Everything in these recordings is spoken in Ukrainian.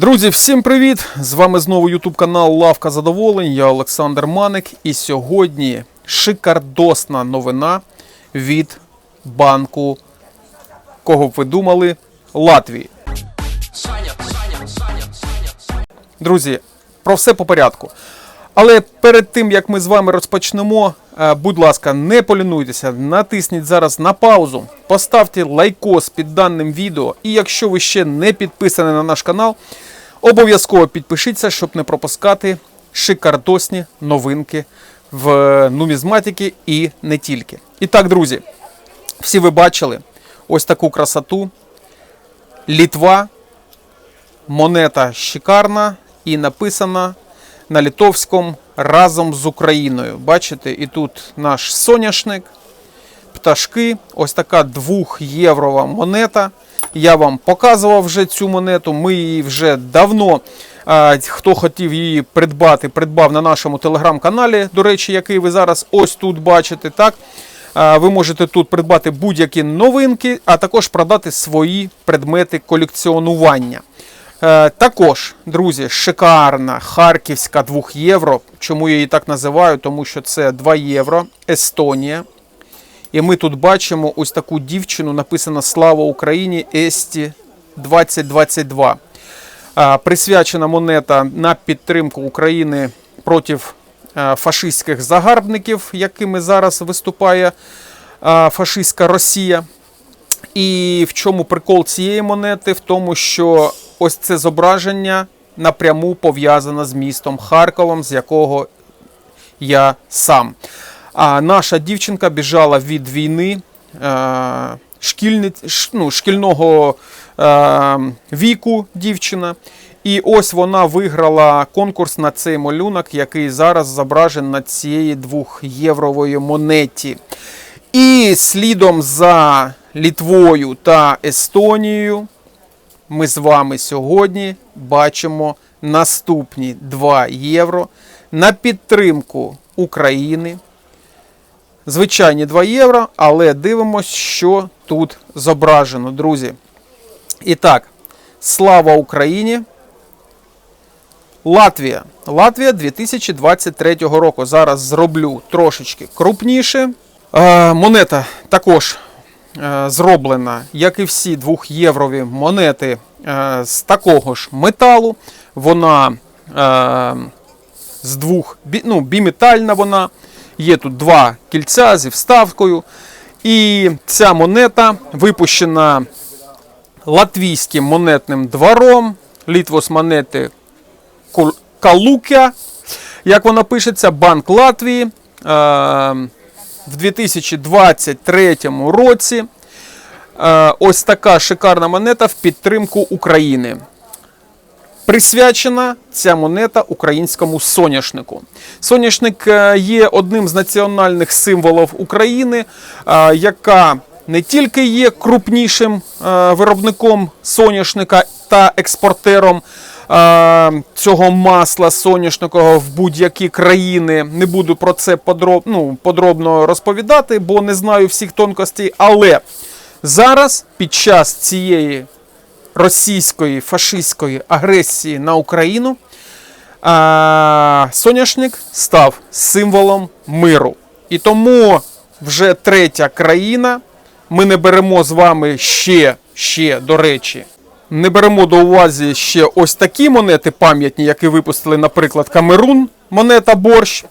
Друзі, всім привіт! З вами знову YouTube канал Лавка Задоволень. Я Олександр Маник. І сьогодні шикардосна новина від банку, кого б ви думали, Латвії. Друзі, про все по порядку. Але перед тим як ми з вами розпочнемо, будь ласка, не полінуйтеся, натисніть зараз на паузу, поставте лайкос під даним відео. І якщо ви ще не підписані на наш канал, обов'язково підпишіться, щоб не пропускати шикардосні новинки в нумізматики і не тільки. І так, друзі, всі ви бачили ось таку красоту. Літва, монета шикарна і написана на литовському разом з Україною. Бачите, і тут наш соняшник, пташки, ось така 2 єврова монета. Я вам показував вже цю монету. Ми її вже давно, хто хотів її придбати, придбав на нашому телеграм-каналі, до речі, який ви зараз ось тут бачите. так? Ви можете тут придбати будь-які новинки, а також продати свої предмети колекціонування. Е, Також, друзі, шикарна харківська 2 євро. Чому я її так називаю? Тому що це 2 євро, Естонія. І ми тут бачимо ось таку дівчину, написано Слава Україні Есті 2022. Е, Присвячена монета на підтримку України проти е, фашистських загарбників, якими зараз виступає фашистська Росія. І в чому прикол цієї монети? В тому, що ось це зображення напряму пов'язано з містом Харковом, з якого я сам. А наша дівчинка біжала від війни е, ну, шкільного е, віку дівчина. І ось вона виграла конкурс на цей малюнок, який зараз зображений на цієї 2-єврової монеті. І слідом за Літвою та Естонією ми з вами сьогодні бачимо наступні 2 євро на підтримку України. Звичайні 2 євро, але дивимось, що тут зображено, друзі. І так, слава Україні! Латвія. Латвія 2023 року. Зараз зроблю трошечки крупніше. Е, монета також зроблена, як і всі 2-єврові монети е, з такого ж металу. Вона е, з двох ну, біметальна вона. Є тут два кільця зі вставкою. І ця монета випущена латвійським монетним двором. Літвос монети Калукя, як вона пишеться, Банк Латвії. В 2023 році е, ось така шикарна монета в підтримку України. Присвячена ця монета українському соняшнику. Соняшник е, є одним з національних символів України, е, яка не тільки є крупнішим виробником соняшника та експортером цього масла соняшникового в будь-які країни. Не буду про це подроб, ну, подробно розповідати, бо не знаю всіх тонкостей. Але зараз, під час цієї російської фашистської агресії на Україну, а, соняшник став символом миру. І тому вже третя країна. Ми не беремо з вами ще, ще, до речі, не беремо до уваги ще ось такі монети пам'ятні, які випустили, наприклад, Камерун, монета борщ.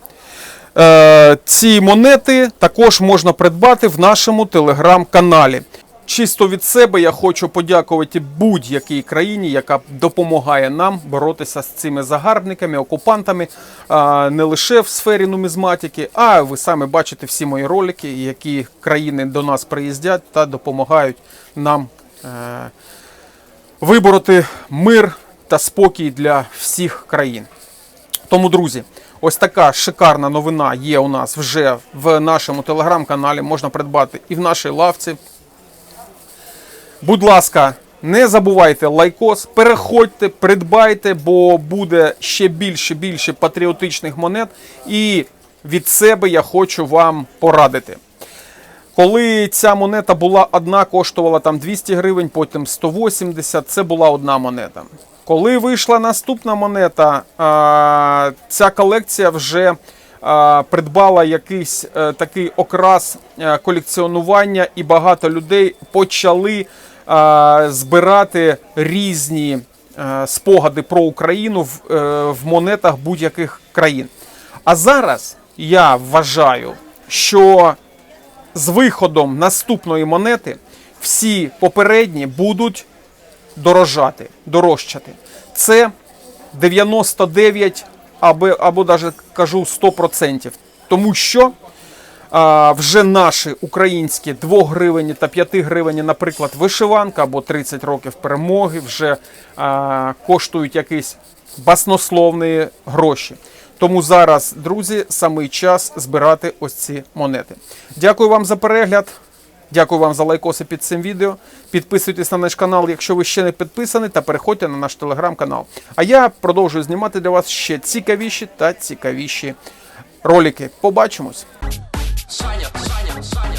Е, ці монети також можна придбати в нашому телеграм-каналі. Чисто від себе я хочу подякувати будь-якій країні, яка допомагає нам боротися з цими загарбниками, окупантами, не лише в сфері нумізматики, а ви самі бачите всі мої ролики, які країни до нас приїздять та допомагають нам е, вибороти мир та спокій для всіх країн. Тому, друзі, ось така шикарна новина є у нас вже в нашому телеграм-каналі. Можна придбати і в нашій лавці. Будь ласка, не забувайте лайкос, переходьте, придбайте, бо буде ще більше більше патріотичних монет. І від себе я хочу вам порадити. Коли ця монета була одна, коштувала там 200 гривень, потім 180, це була одна монета. Коли вийшла наступна монета, ця колекція вже придбала якийсь е, такий окрас е, колекціонування, і багато людей почали збирати різні е, спогади про Україну е, в монетах будь-яких країн. А зараз я вважаю, що з виходом наступної монети всі попередні будуть дорожати, дорожчати. Це 99 або, або навіть кажу 100%. Тому що а, вже наші українські 2 гривені та 5 гривені, наприклад, вишиванка або 30 років перемоги вже а, коштують якісь баснословні гроші. Тому зараз, друзі, самий час збирати ось ці монети. Дякую вам за перегляд. Дякую вам за лайкоси під цим відео. Підписуйтесь на наш канал, якщо ви ще не підписані, та переходьте на наш телеграм-канал. А я продовжую знімати для вас ще цікавіші та цікавіші ролики. Побачимось! Саня, Саня, Саня,